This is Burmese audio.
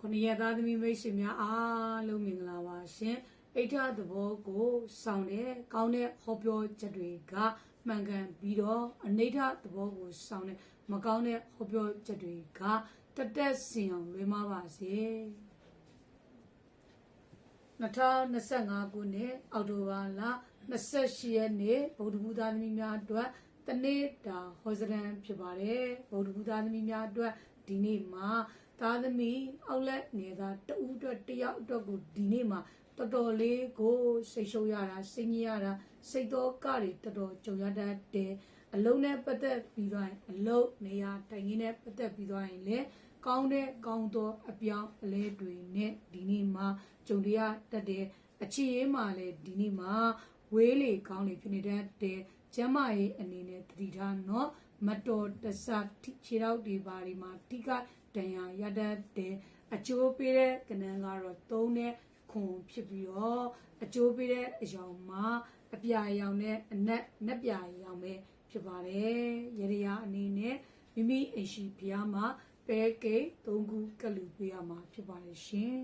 ခொနည်းသားသမီးမိတ်ဆွေများအားလုံးမင်္ဂလာပါရှင်အိဋ္ဌသဘောကိုစောင့်တဲ့ကောင်းတဲ့ဟောပြောချက်တွေကမှန်ကန်ပြီးတော့အနိဋ္ဌသဘောကိုစောင့်တဲ့မကောင်းတဲ့ဟောပြောချက်တွေကတတက်စင်အောင်လွှဲမပါစေ2025ခုနှစ်အောက်တိုဘာလ28ရက်နေ့ဗုဒ္ဓဘုရားသမီးများအတွက် တနေ့တာဟောစရန်ဖြစ်ပါတယ်ဗုဒ္ဓဘုရားသမီးများအတွက်ဒီနေ့မှာသားသမီးအောက်လက်ငယ်သားတဦးအတွက်တယောက်အတွက်ကိုဒီနေ့မှာတော်တော်လေးကိုစိတ်ရှုပ်ရတာစိတ်ညစ်ရတာစိတ်တော့ကတွေတော်တော်ကြုံရတတ်တယ်အလုံးနဲ့ပတ်သက်ပြီးတော့အလုံးနေရာတိုင်ရင်းနဲ့ပတ်သက်ပြီးတော့ရင်လည်းကောင်းတဲ့ကောင်းသောအပြောင်းအလဲတွေနဲ့ဒီနေ့မှာကြုံရတတ်တယ်အခြေရေးမှာလည်းဒီနေ့မှာ ဝေးလေကောင်းလေဖြစ်နေတတ်တယ်ကျမ်းမာရေးအနေနဲ့တတိထားနော်မတော်တဆထိခြေထောက်တွေပါဒီမှာတိကတန်ရာရတတ်တယ်အကျိုးပေးတဲ့ကဏ္ဍကတော့သုံးတဲ့ခွန်ဖြစ်ပြီးတော့အကျိုးပေးတဲ့အယောင်မှာအပြာရောင်နဲ့အနက်နက်ပြာရောင်ပဲဖြစ်ပါတယ်ရေရရာအနေနဲ့မိမိအိမ်ရှိဘုရားမှာပဲကိတ်သုံးခုကလူပေးရမှာဖြစ်ပါတယ်ရှင်